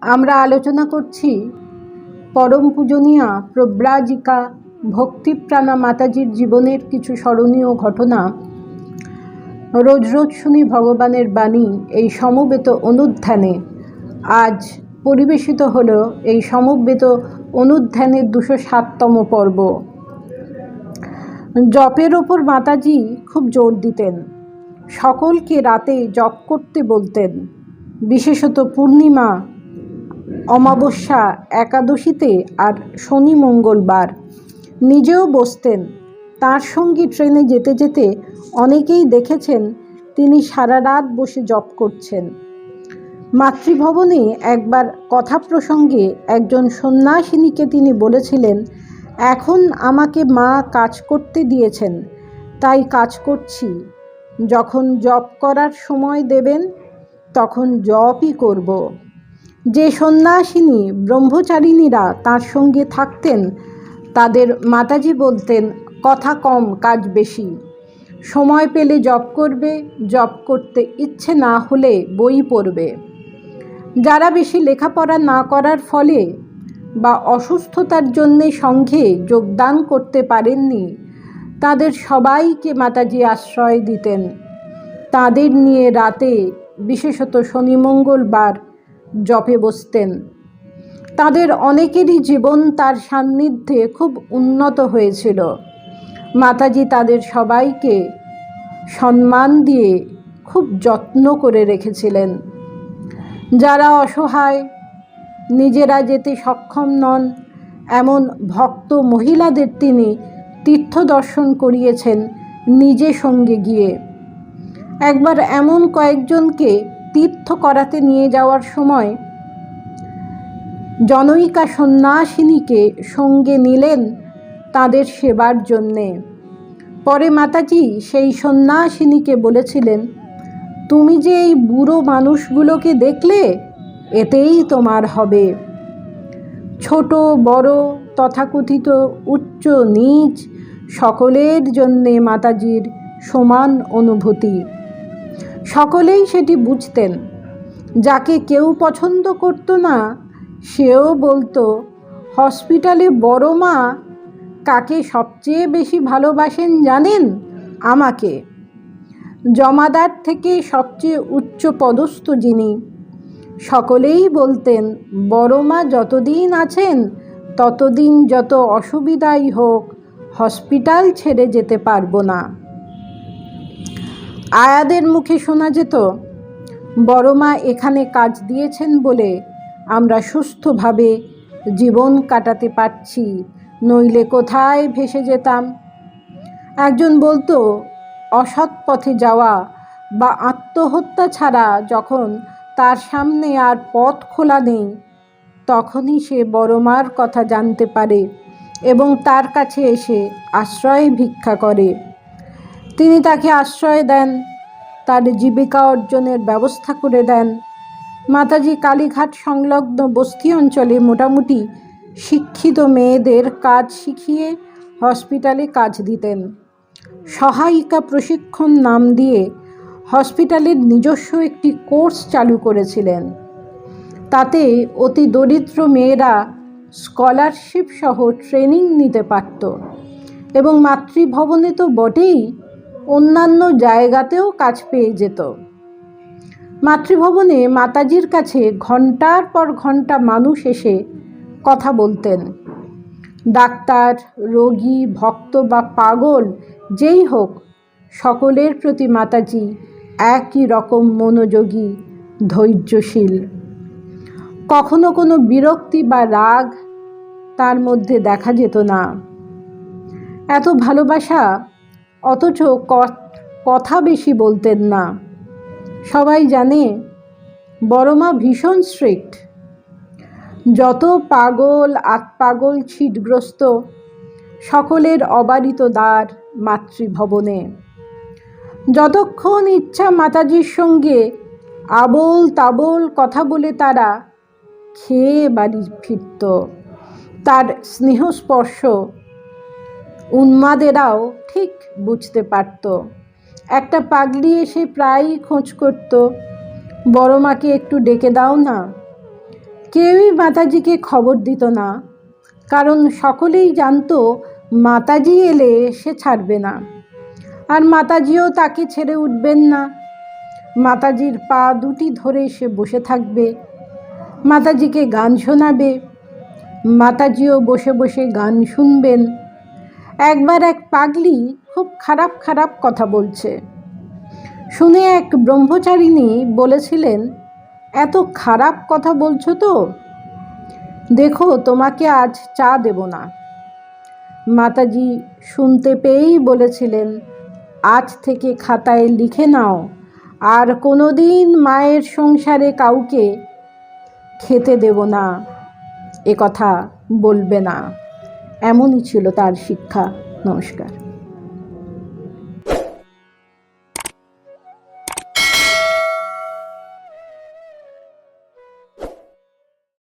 আমরা আলোচনা করছি পরম পূজনীয়া প্রব্রাজিকা ভক্তিপ্রাণা মাতাজির জীবনের কিছু স্মরণীয় ঘটনা। রোজ রোজ শুনি ভগবানের বাণী এই সমবেত অনুধ্যানে। আজ পরিবেশিত হল এই সমবেত অনুধ্যানের দুশো সাততম পর্ব। জপের ওপর মাতাজি খুব জোর দিতেন। সকলকে রাতে জপ করতে বলতেন। বিশেষত পূর্ণিমা অমাবস্যা, একাদশীতে আর শনি মঙ্গলবার। নিজেও বসতেন। তার সঙ্গী ট্রেনে যেতে যেতে অনেকেই দেখেছেন তিনি সারা রাত বসে জপ করছেন। মাতৃভবনে একবার কথা প্রসঙ্গে একজন সন্ন্যাসিনীকে তিনি বলেছিলেন, এখন আমাকে মা কাজ করতে দিয়েছেন, তাই কাজ করছি। যখন জপ করার সময় দেবেন, তখন জপই করব। যে সন্ন্যাসিনী, ব্রহ্মচারিণীরা তার সঙ্গে থাকতেন, তাদের মাতাজি বলতেন, কথা কম, কাজ বেশি। সময় পেলে জপ করবে, জপ করতে ইচ্ছে না হলে বই পড়বে। যারা বেশি লেখাপড়া না করার ফলে বা অসুস্থতার জন্যে সংঘে যোগদান করতে পারেননি, তাদের সবাইকে মাতাজি আশ্রয় দিতেন। তাদের নিয়ে রাতে, বিশেষত শনি মঙ্গলবার জপে বসতেন। তাদের অনেকেরই জীবন তার সান্নিধ্যে খুব উন্নত হয়েছিল। মাতাজি তাদের সবাইকে সম্মান দিয়ে খুব যত্ন করে রেখেছিলেন। যারা অসহায়, নিজেরা যেতে সক্ষম নন, এমন ভক্ত মহিলাদের তিনি তীর্থ দর্শন করিয়েছেন নিজে সঙ্গে গিয়ে। একবার এমন কয়েকজনকে তীর্থ করাতে নিয়ে যাওয়ার সময় জনৈকা সন্ন্যাসিনীকে সঙ্গে নিলেন তাদের সেবার জন্যে। পরে মাতাজি সেই সন্ন্যাসিনীকে বলেছিলেন, তুমি যে এই বুড়ো মানুষগুলোকে দেখলে, এতেই তোমার হবে। ছোট, বড়, তথাকথিত, উচ্চ, নীচ, সকলের জন্যে মাতাজির সমান অনুভূতি। সকলেই সেটি বুঝতেন। যাকে কেউ পছন্দ করতো না, সেও বলতো, হসপিটালে বড় মা, কাকে সবচেয়ে বেশি ভালোবাসেন জানেন? আমাকে। জমাদার থেকে সবচেয়ে উচ্চ পদস্থ যিনি, সকলেই বলতেন, বড় মা যতদিন আছেন, ততদিন যত অসুবিধাই হোক, হসপিটাল ছেড়ে যেতে পারব না। আয়াদের মুখে শোনা যেত, বড় মা এখানে কাজ দিয়েছেন বলে আমরা সুস্থভাবে জীবন কাটাতে পারছি, নইলে কোথায় ভেসে যেতাম? একজন বলতো, অসৎ পথে যাওয়া বা আত্মহত্যা ছাড়া যখন তার সামনে আর পথ খোলা নেই, তখনই সে বড় মার কথা জানতে পারে এবং তার কাছে এসে আশ্রয় ভিক্ষা করে। তিনি তাকে আশ্রয় দেন, তার জীবিকা অর্জনের ব্যবস্থা করে দেন। মাতাজি কালীঘাট সংলগ্ন বস্তি অঞ্চলে মোটামুটি শিক্ষিত মেয়েদের কাজ শিখিয়ে হসপিটালে কাজ দিতেন। সহায়িকা প্রশিক্ষণ নাম দিয়ে হসপিটালের নিজস্ব একটি কোর্স চালু করেছিলেন। তাতে অতি দরিদ্র মেয়েরা স্কলারশিপ সহ ট্রেনিং নিতে পারত এবং মাতৃভবনে তো বটেই। অন্যান্য জায়গাতেও কাজ পেয়ে যেত। মাতৃভবনে মাতাজির কাছে ঘণ্টার পর ঘণ্টা মানুষ এসে কথা বলতেন। ডাক্তার, রোগী, ভক্ত বা পাগল যেই হোক, সকলের প্রতি মাতাজি একই রকম মনোযোগী, ধৈর্যশীল। কখনো কোনো বিরক্তি বা রাগ তার মধ্যে দেখা যেত না। এত ভালোবাসা অথচ কথা বেশি বলতেন না। সবাই জানে, বড়মা ভীষণ স্ট্রিক্ট যত পাগল আতপাগল ছিটগ্রস্ত, সকলের অবারিত দ্বার মাতৃভবনে। যতক্ষণ ইচ্ছা মাতাজির সঙ্গে আবোল তাবোল কথা বলে তারা খেয়ে বাড়ি ফিরত। তার স্নেহস্পর্শ উন্মাদেরাও ঠিক বুঝতে পারত। একটা পাগলি এসে প্রায়ই খোঁজ করত, বড় মাকে একটু ডেকে দাও না। কেউই মাতাজিকে খবর দিত না, কারণ সকলেই জানতো মাতাজি এলে সে ছাড়বে না। আর মাতাজিও তাকে ছেড়ে উঠবেন না। মাতাজির পা দুটি ধরে সে বসে থাকবে, মাতাজিকে গান শোনাবে, মাতাজিও বসে বসে গান শুনবেন। একবার এক পাগলি খুব খারাপ খারাপ কথা বলছে। শুনে এক ব্রহ্মচারিণী বলেছিলেন, এত খারাপ কথা বলছো তো? দেখো, তোমাকে আজ চা দেব না। মাতাজি শুনতে পেয়েই বলেছিলেন, আজ থেকে খাতায় লিখে নাও, আর কোনো দিন মায়ের সংসারে কাউকে খেতে দেব না, এ কথা বলবে না। এমনই ছিল তার শিক্ষা নমস্কার।